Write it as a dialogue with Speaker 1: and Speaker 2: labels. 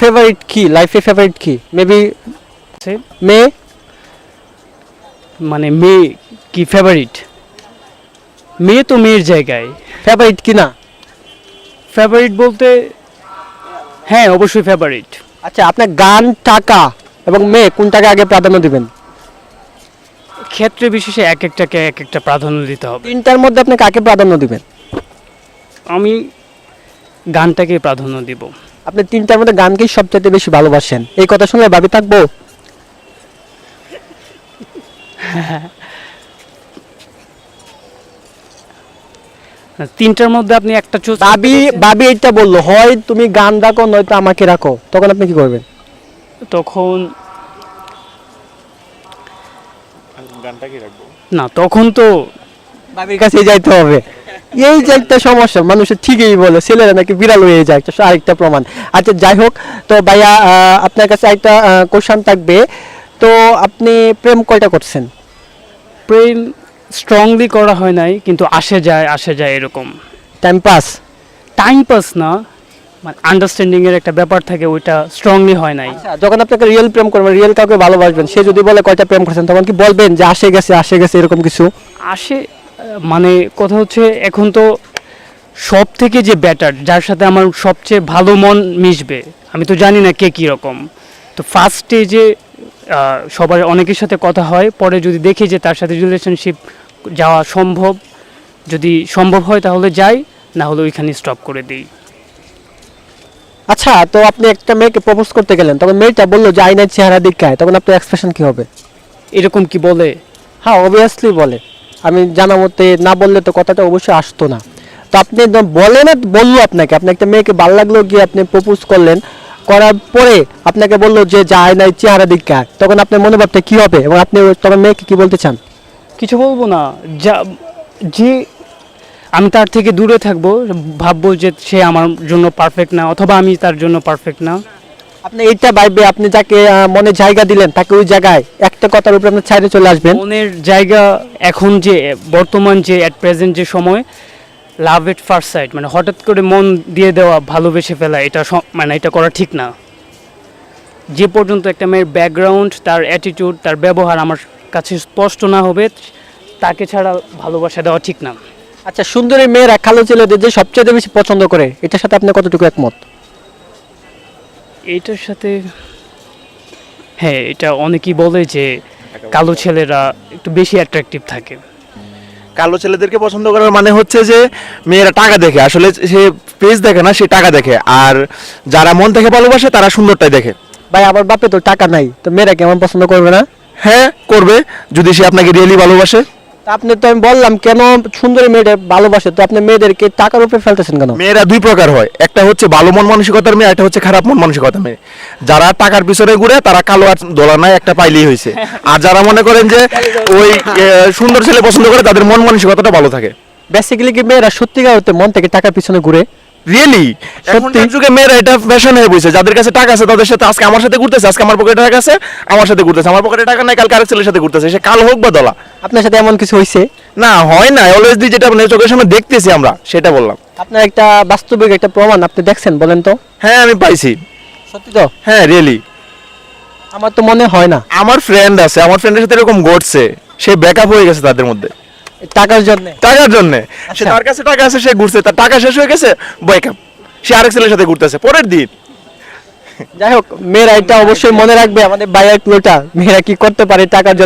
Speaker 1: Favourite কি? লাইফে favourite কি? মেবি। মেয়ে
Speaker 2: মানে মেয়ে কি ফেভারিট মেয়ে তো মেয়ের জায়গায়।
Speaker 1: ফেভারিট কি না?
Speaker 2: ফেভারিট বলতে হ্যাঁ অবশ্যই ফেভারিট
Speaker 1: আচ্ছা আপনার গান টাকা এবং মেয়ে কোনটাকে আগে প্রাধান্য দিবেন?
Speaker 2: ক্ষেত্রে বিশেষে এক একটাকে এক একটা প্রাধান্য দিতে হবে।
Speaker 1: তিনটার মধ্যে আপনি কাকে প্রাধান্য দিবেন?
Speaker 2: আমি গানটাকে প্রাধান্য দিব।
Speaker 1: আপনি তিনটার মধ্যে গানকেই সবচেয়ে বেশি ভালোবাসেন। এই কথা শুনলে ভাবি থাকব?
Speaker 2: তিনটার মধ্যে আপনি একটা চুজ
Speaker 1: ভাবি ভাবি এটা বলল হয় তুমি গান রাখো নয়তো আমাকে রাখো। তখন আপনি কি করবেন?
Speaker 2: তখন
Speaker 3: গানটা কি রাখব?
Speaker 2: না তখন তো
Speaker 1: ভাবির কাছে যাইতে হবে। এই যে একটা সমস্যা মানুষের ঠিকই বলে ছেলেরা নাকি বিড়াল হয়ে যায় একটা আরেকটা প্রমাণ। আচ্ছা যাই হোক তো ভাইয়া আপনার কাছে একটা কোশ্চান থাকবে। তো আপনি প্রেম কয়টা করছেন?
Speaker 2: প্রেম স্ট্রংলি করা হয় নাই কিন্তু আসে যায় আসে যায় এরকম।
Speaker 1: টাইম পাস
Speaker 2: টাইম পাস না মানে আন্ডারস্ট্যান্ডিং এর একটা ব্যাপার থাকে ওইটা স্ট্রংলি হয় নাই।
Speaker 1: আচ্ছা যখন আপনাকে রিয়েল প্রেম করবেন রিয়েল কাউকে ভালোবাসবেন সে যদি বলে কয়টা প্রেম করছেন তখন কি বলবেন যে আসে গেছে আসে গেছে এরকম কিছু?
Speaker 2: আসে মানে কথা হচ্ছে এখন তো সব থেকে যে ব্যাটার যার সাথে আমার সবচেয়ে ভালো মন মিশবে আমি তো জানি না কে কী রকম তো ফার্স্ট স্টেজে সবার অনেকের সাথে কথা হয় পরে যদি দেখি যে তার সাথে রিলেশনশিপ যাওয়া সম্ভব যদি সম্ভব হয় তাহলে যাই না হলে ওইখানে স্টপ করে দিই।
Speaker 1: আচ্ছা তো আপনি একটা মেয়েকে প্রপোজ করতে গেলেন তখন মেয়েটা বলল যে আইনের চেহারা দিকায় তখন আপনার এক্সপ্রেশন কি হবে?
Speaker 2: এরকম কি বলে?
Speaker 1: হ্যাঁ অবভিয়াসলি বলে। আমি জানা মতে না বললে তো কথাটা অবশ্যই আসতো না। তো আপনি বলে না বলল আপনাকে। আপনি একটা মেয়েকে ভালো লাগল গিয়ে আপনি প্রপোজ করলেন। করার পরে আপনাকে বলল যে যায় নাই, চেহারা দিকা তখন আপনার মনোভাবটা কি হবে? এবং আপনি তখন মেয়েকে কি বলতে চান?
Speaker 2: কিছু বলব না। যা, যে আমি তার থেকে দূরে থাকব, ভাববো যে সে আমার জন্য পারফেক্ট না, অথবা আমি তার জন্য পারফেক্ট না।
Speaker 1: আপনি এইটা ভাইবে আপনি যাকে মনে জায়গা দিলেন তাকে ওই জায়গায় একটা কথার উপরে আপনি ছাইড়ে চলে আসবেন।
Speaker 2: মনের জায়গা এখন যে বর্তমান যে অ্যাট প্রেজেন্ট যে সময় লাভ এট ফার্স্ট সাইড মানে হঠাৎ করে মন দিয়ে দেওয়া ভালোবেসে ফেলা এটা মানে এটা করা ঠিক না। যে পর্যন্ত একটা মেয়ের ব্যাকগ্রাউন্ড তার অ্যাটিটিউড তার ব্যবহার আমার কাছে স্পষ্ট না হবে তাকে ছাড়া ভালোবাসা দেওয়া ঠিক না।
Speaker 1: আচ্ছা সুন্দরী মেয়েরা কালো ছেলেদের যে সবচেয়ে বেশি পছন্দ করে এটার সাথে আপনি কতটুকু একমত?
Speaker 2: এইটার সাথে হ্যাঁ এটা অনেকেই বলে যে কালো ছেলেরা একটু বেশি অ্যাট্রাকটিভ থাকে।
Speaker 3: কালো ছেলেদেরকে পছন্দ করার মানে হচ্ছে যে মেয়েরা টাকা দেখে আসলে সে পেজ দেখে না সে টাকা দেখে। আর যারা মন থেকে ভালোবাসে তারা সুন্দরটাই দেখে।
Speaker 1: ভাই আমার বাপে তো টাকা নাই তো মেয়েরা কেমন পছন্দ করবে না?
Speaker 3: হ্যাঁ করবে। যদি সে আপনাকে রিয়েলি ভালোবাসে।
Speaker 1: আপনি তো আমি বললাম কেন সুন্দরী মেয়েদের ভালোবাসে? তো আপনি মেয়েদেরকে টাকার উপরে ফেলতেছেন কেন?
Speaker 3: মেয়েরা দুই প্রকার হয়। একটা হচ্ছে ভালো মন মানসিকতার মেয়ে একটা হচ্ছে খারাপ মন মানসিকতার মেয়ে। যারা টাকার পিছনে ঘুরে তারা কালো আর দোলা নাই একটা পাইলেই হয়েছে। আর যারা মনে করেন যে ওই সুন্দর ছেলে পছন্দ করে তাদের মন মানসিকতাটা ভালো থাকে।
Speaker 1: বেসিক্যালি কি মেয়েরা সত্যিকার হতে মন থেকে টাকার পিছনে ঘুরে?
Speaker 3: রিয়েলি
Speaker 1: সত্যি?
Speaker 3: সত্যি যুগে মেয়েরা এটা ফ্যাশন হয়ে বসে যাদের কাছে টাকা আছে তাদের সাথে আজকে আমার সাথে ঘুরতেছে আজকে আমার পকেটে টাকা আছে আমার সাথে ঘুরতেছে। আমার পকেটে টাকা নাই কালকে আরেক ছেলের সাথে ঘুরতেছে। সে কাল হোক বা দলা।
Speaker 1: আপনার সাথে এমন কিছু হয়েছে
Speaker 3: না হয় না অলওয়েজ যেটা মানে চোখের সামনে দেখতেছি আমরা সেটা বললাম।
Speaker 1: আপনার একটা বাস্তবিক একটা প্রমাণ আপনি দেখছেন বলেন তো।
Speaker 3: হ্যাঁ আমি পাইছি।
Speaker 1: সত্যি তো?
Speaker 3: হ্যাঁ রিয়েলি
Speaker 1: আমার তো মনে হয় না।
Speaker 3: আমার ফ্রেন্ড আছে আমার ফ্রেন্ডের সাথে এরকম ঘটছে। সে ব্যাকআপ হয়ে গেছে তাদের মধ্যে।
Speaker 1: টাকার জন্য?
Speaker 3: টাকার জন্য। সে
Speaker 1: আচ্ছা।
Speaker 3: তার কাছে টাকা আছে সে ঘুরছে। তার টাকা শেষ হয়ে গেছে ব্যাকআপ সে আরেক ছেলের সাথে ঘুরতেছে পরের দিন।
Speaker 1: যাই হোক মেয়েরা এটা অবশ্যই মনে রাখবে আমাদের বাইরের ক্লোটা মেয়েরা কি করতে পারে টাকার জন্য